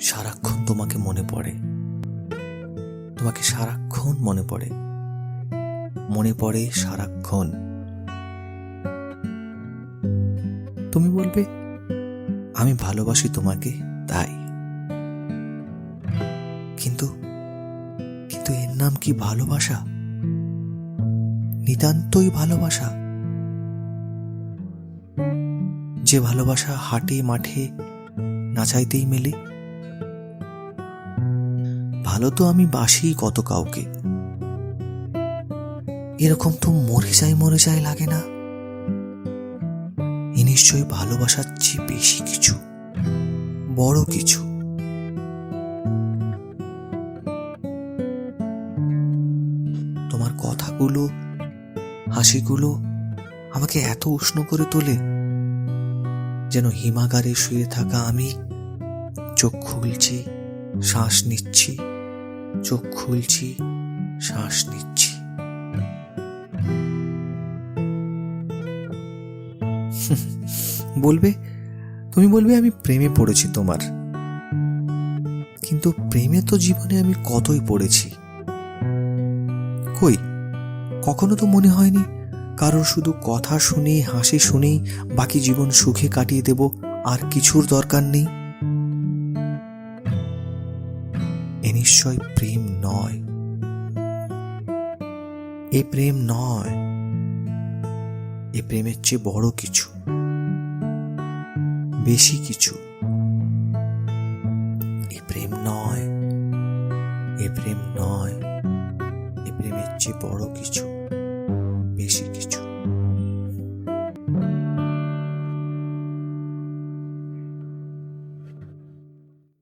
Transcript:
সারাক্ষণ তোমাকে মনে পড়ে। তোমাকে সারাক্ষণ মনে পড়ে। মনে পড়ে সারাক্ষণ। তুমি বলবে, আমি ভালোবাসি তোমাকে, তাই। কিন্তু কিন্তু এর নাম কি ভালোবাসা? নিতান্তই ভালোবাসা। যে ভালোবাসা হাটে, মাঠে নাচাইতেই মেলে। ভালো তো আমি বাসি কত কাউকে। এরকম তো মরে যায় মরে যায় লাগে না। এ নিশ্চয়ই ভালোবাসার চেয়ে বেশি কিছু, বড় কিছু। তোমার কথাগুলো, হাসিগুলো আমাকে এত উষ্ণ করে তোলে। যেন হিমাগারে শুয়ে থাকা আমি। চোখ খুলছি, শ্বাস নিচ্ছি, চোখ খুলছি, শ্বাস নিচ্ছি। বলবে, তুমি বলবে আমি প্রেমে পড়েছি তোমার। কিন্তু প্রেমে তো জীবনে আমি কতই পড়েছি। কই, কখনো তো মনে হয়নি কারোর শুধু কথা শুনেই, হাসি শুনেই বাকি জীবন সুখে কাটিয়ে দেব, আর কিছুর দরকার নেই। এ নিশ্চয় প্রেম নয়। এ প্রেম নয়। এ প্রেমের চেয়ে বড় কিছু। বেশি কিছু। এ প্রেম নয়। এ প্রেম নয়। এ প্রেমের চেয়ে বড় কিছু।